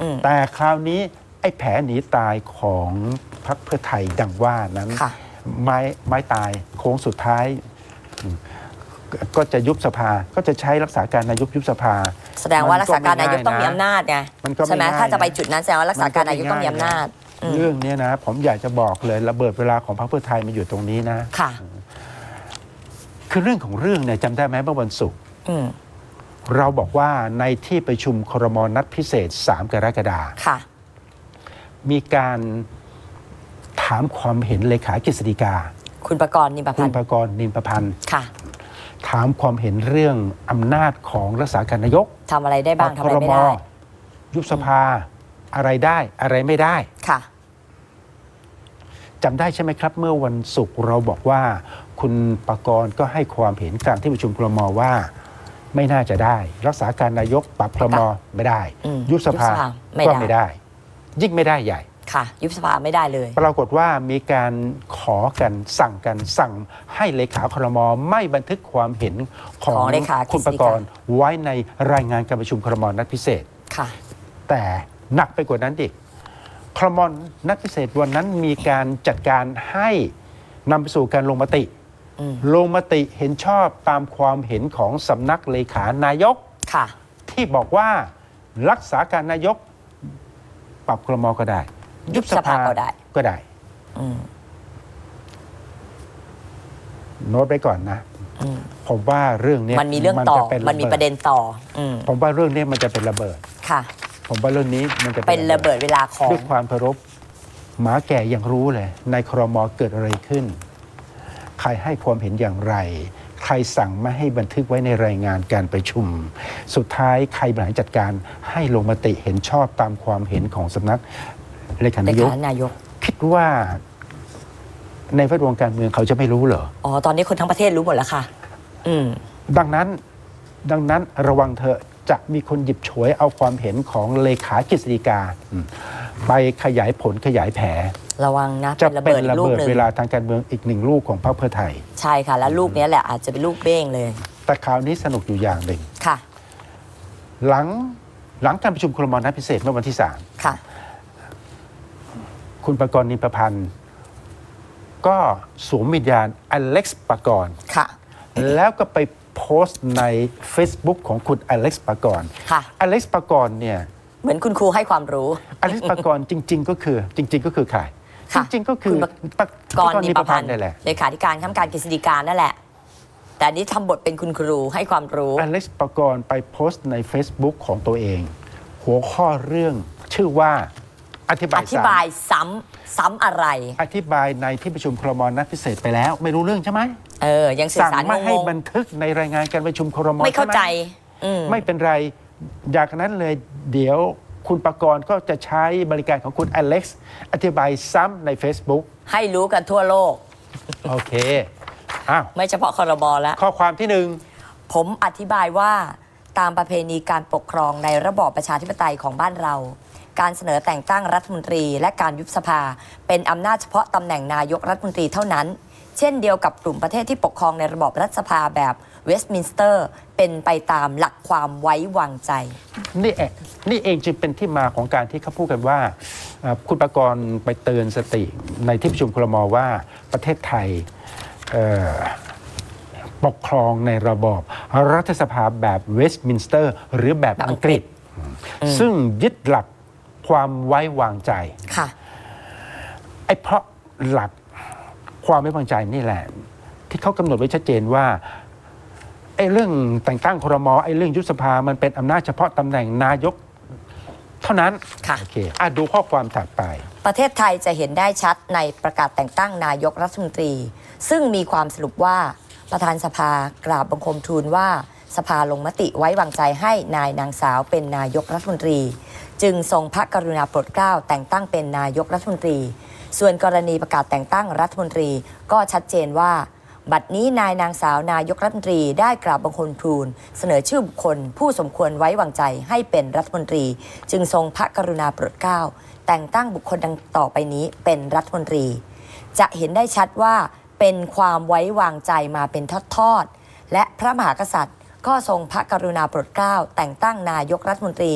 อืมแต่คราวนี้ไอ้แผลหนีตายของพรรคเพื่อไทยดังว่านั้นค่ะไม้ไม้ตายโค้งสุดท้ายอืมก็จะยุบสภาก็จะใช้รักษาการนายกยุบสภา แสดงว่ารักษาการนายกต้องมีอำนาจไงมันก็ไม่ใช่ไหมง่ายถ้าจะไปนะจุดนั้นแสดงว่ารักษาการนายกต้องมีอำนาจอืมเรื่องเนี้ยนะ ผมอยากจะบอกเลยระเบิดเวลาของพรรคเพื่อไทยมันอยู่ตรงนี้นะค่ะ คือเรื่องของเรื่องเนี่ยจำได้ไหมเมื่อวันศุกร์อืม เราบอกว่าในที่ประชุมครมนัดพิเศษ 3 กรกฎาคมค่ะมีการถามความเห็นเลขากฤษฎีกา คุณประกรณ์นิมประคุพัณนธ์ประกรณ์นินประพันธ์ค่ะ ถามความเห็นเรื่องอำนาจของรักษาการนายกทำอะไรได้บ้างทำคอะไรรไม่มได้ยุบสภาอะไรได้อะไรไม่ได้ค่ะจำได้ใช่ไหมครับ เมื่อวันศุกร์เราบอกว่า คุณประกรณ์ก็ให้ความเห็นกลางที่ประชุมครมว่า ไม่น่าจะได้ รักษาการนายกปรับครมไม่ได้อืมยุบสภายุบสภาไม่ก็ได้ไม่ได้ ยิ่งไม่ได้ใหญ่ค่ะ ยุบสภาไม่ได้เลย ปรากฏว่ามีการขอกันสั่งกันสั่งให้เลขาครมไม่บันทึกความเห็นของของเลขากฤษฎีกาคุณประกรณ์ไว้ในรายงานการประชุมครมนัดพิเศษค่ะ แต่หนักไปกว่านั้นอีกครมนัดพิเศษวันนั้นมีการจัดการให้นำไปสู่การลงมติอืม ลงมติเห็นชอบตามความเห็นของสำนักเลขานายกค่ะ ที่บอกว่ารักษาการนายก ปรับครมก็ได้ ยุบสภาก็ได้ก็ได้อืมโน้ตไปก่อนนะอืมผมว่าเรื่องเนี้ยมันมีเรื่องต่อจะมันมีประเด็นต่ออืมผมว่าเรื่องเนี้ยมันจะเป็นระเบิดค่ะ ผมว่าเรื่องนี้มันจะเป็นระเบิดเวลาของด้วยความเคารพหมาแก่ยังรู้เลยในครมเกิดอะไรขึ้น ใครให้ความเห็นอย่างไร ใครสั่งไม่ให้บันทึกไว้ในรายงานการประชุม สุดท้ายใครบริหารจัดการให้ลงมติเห็นชอบตามความเห็นของสำนักเลขาเลนายกขานายก คิดว่าในแวดวงการเมืองเขาจะไม่รู้เหรอ อ๋อ ตอนนี้คนทั้งประเทศรู้หมดแล้วค่ะ อืม ดังนั้นดังนั้นระวังเถอะจะมีคนหยิบฉวยเอาความเห็นของเลขากฤษฎีกาอืมไปขยายผลขยายแผล ระวังนะจะเป็นระเป็เบินดอีระกลูกเบิดหนึ่งเวลาทางการเมืองอีกหนึ่งลูกของพรรคเพื่อไทย ใช่ค่ะ แล้วลูกเนี้ยแหละอาจจะเป็นลูกเบ้งเลย แต่คราวนี้สนุกอยู่อย่างหนึ่งค่ะ หลังหลังการประชุมครมนัดพิเศษเมื่อวันที่สามค่ะ คุณประกรณ์นินประพันธ์ ก็สวมวิญญาณอเล็กซ์ประกรณ์ค่ะ แล้วก็ไปโพสต์ใน Facebook ของคุณอเล็กซ์ประกรณ์ค่ะอเล็กซ์ประกรณ์เนี่ย เหมือนคุณครูให้ความรู้อเล็กซ์ประกรณ์จริง ๆ ก็คือจริง ๆ ก็คือใครจ ค่ะริงๆก็คือคุณประกรณ์นิมประพันธ์นี่แหละเลขาธิการข้ามการกฤษฎีการนั่นแหละ แต่อันนี้ทำบทเป็นคุณครูให้ความรู้อเล็กซ์ประกรณ์ไปโพสต์ใน Facebook ของตัวเอง หัวข้อเรื่องชื่อว่าอธิบาอยธิสามบายซ้ำซ้ำอะไร อธิบายในที่ประชุมครมนัดพิเศษไปแล้ว ไม่รู้เรื่องใช่ไหมเออ ยังสื่อสั่งสารไม่ให้งงบันทึกในรายงานการประชุมครมๆไม่เข้าใจช่หอืม ไม่เป็นไรจากนั้นเลยเดี๋ยว คุณประกรณ์ก็จะใช้บริการของคุณอเล็กซ์อธิบายซ้ำใน Facebook ให้รู้กันทั่วโลก โอเคอ้าวไม่เฉพาะคอรบอแล้ว ข้อความที่หนึ่ง ผมอธิบายว่าตามประเพณีการปกครองในระบอบประชาธิปไตยของบ้านเรา การเสนอแต่งตั้งรัฐมนตรีและการยุบสภา เป็นอำนาจเฉพาะตำแหน่งนายกรัฐมนตรีเท่านั้น เช่นเดียวกับกลุ่มประเทศที่ปกครองในระบอบรัฐสภาแบบ เวสต์มินสเตอร์ เป็นไปตามหลักความไว้วางใจ นี่เองนี่เองจึงเป็นที่มาของการที่เขาพูดกันว่าเอ่อคุณประกรณ์ไปเตือนสติในที่ประชุมครมว่าประเทศไทยเอ่อปกครองในระบอบรัฐสภาแบบเวสต์มินสเตอร์ หรือแบบอังกฤษ ซึ่งยึดหลักความไว้วางใจ ค่ะ ไอ้เพราะหลักความไว้วางใจนี่แหละ ที่เขากำหนดไว้ชัดเจนว่าไอ้เรื่องแต่งตั้งครมไอ้เรื่องยุบสภามันเป็นอำนาจเฉพาะตำแหน่งนายก เท่านั้นค่ะ โอเคอะดูข้อความถัดไป ประเทศไทยจะเห็นได้ชัดในประกาศแต่งตั้งนายกรัฐมนตรี ซึ่งมีความสรุปว่าประธานสภากราบบังคมทูลว่าสภาลงมติไว้วางใจให้นายนางสาวเป็นนายกรัฐมนตรี จึงทรงพระกรุณาโปรดเกล้าแต่งตั้งเป็นนายกรัฐมนตรี ส่วนกรณีประกาศแต่งตั้งรัฐมนตรีก็ชัดเจนว่า บัดนี้นายนางสาวนายกรัฐมนตรีได้กราบบังคมทูล เสนอชื่อบุคคล ผู้สมควรไว้วางใจให้เป็นรัฐมนตรี จึงทรงพระกรุณาโปรดเกล้า แต่งตั้งบุคคลดังต่อไปนี้เป็นรัฐมนตรี จะเห็นได้ชัดว่าเป็นความไว้วางใจมาเป็นทอดๆและพระมหากษัตริย์ ก็ทรงพระกรุณาโปรดเกล้า แต่งตั้งนายกรัฐมนตรี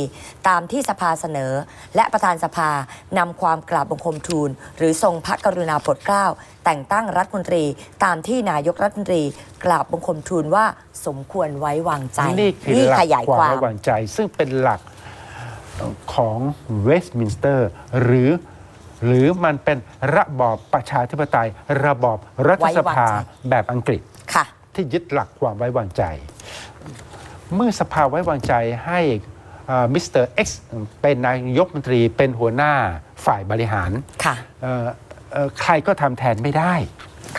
ตามที่สภาเสนอ และประธานสภานำความกราบบังคมทูล หรือทรงพระกรุณาโปรดเกล้า แต่งตั้งรัฐมนตรี ตามที่นายกรัฐมนตรี กราบบังคมทูลว่าสมควรไว้วางใจนี่คือหลัขกยายความความไว้วางใจ ซึ่งเป็นหลักของเวสต์มินสเตอร์ หรือหรือมันเป็นระบอบประชาธิปไตย ระบอบรัฐสภาไว้วางใจแบบอังกฤษค่ะที่ยึดหลักความไว้วางใจ เมื่อสภาไว้วางใจให้มิสเตอร์เอ็กซ์เป็นนายกรัฐมนตรีเป็นหัวหน้าฝ่ายบริหารค่ะเอ่อเอ่อใครก็ทำแทนไม่ได้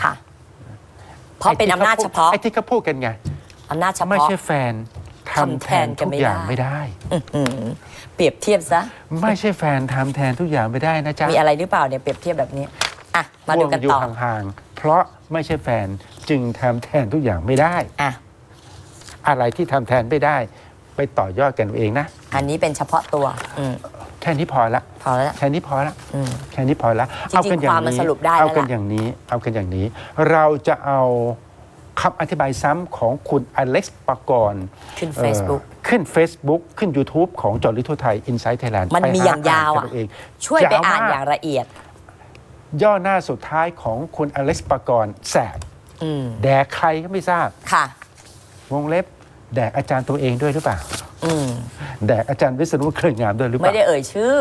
ค่ะเพราะเป็นอำนาจเฉพาะไอ้ที่เขาพูดกันไงอำนาจเฉไม่พาะใช่แฟนทำแทนทำแทนกันทุกไม่อย่างได้ไม่ได้อื้อหือเปรียบเทียบซะ ไม่ใช่แฟนทำแทนทุกอย่างไม่ได้นะจ๊ะ มีอะไรหรือเปล่าเนี่ยเปรียบเทียบแบบนี้ อะ มาดูกันห่วงอยู่ต่อห่างๆ เพราะไม่ใช่แฟนจึงทำแทนทุกอย่างไม่ได้ อะ อะไรที่ทำแทนไม่ได้ ไปต่อยอดกันเอาเองนะ อันนี้เป็นเฉพาะตัวอืมแค่นี้พอละ พอแล้วนะแค่นี้พอละ อืม แค่นี้พอละจริงๆเอากันอย่าความงมันนี้สรุปได้แล้วเอากันล่ะ อย่างนี้ เอากันอย่างนี้ เราจะเอาคำอธิบายซ้ำของคุณอเล็กซ์ปากรขึ้น เอ่อ Facebook ขึ้น Facebook ขึ้น YouTube ของจอริทั่วไทย Inside Thailand มันมีอย่างยาวไปหอะนกันเอง ช่วยไปอ่านวมกอย่างละเอียด ย่อหน้าสุดท้ายของคุณอเล็กซ์ปากรแสบอืมแดกใครก็ไม่ทราบ ค่ะ วงเล็บ แดกอาจารย์ตัวเองด้วยหรือเปล่า อืมแดกอาจารย์วิษณุเครืองามด้วยหรือเปไม่ล่าได้เอ่ยชื่อ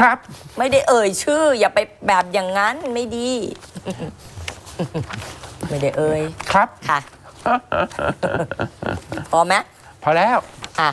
ครับ ไม่ได้เอ่ยชื่อ อย่าไปแบบอย่างนั้นไม่ดี ไม่ได้เอ่ยครับ ค่ะ พอไหมพอแล้ว อะ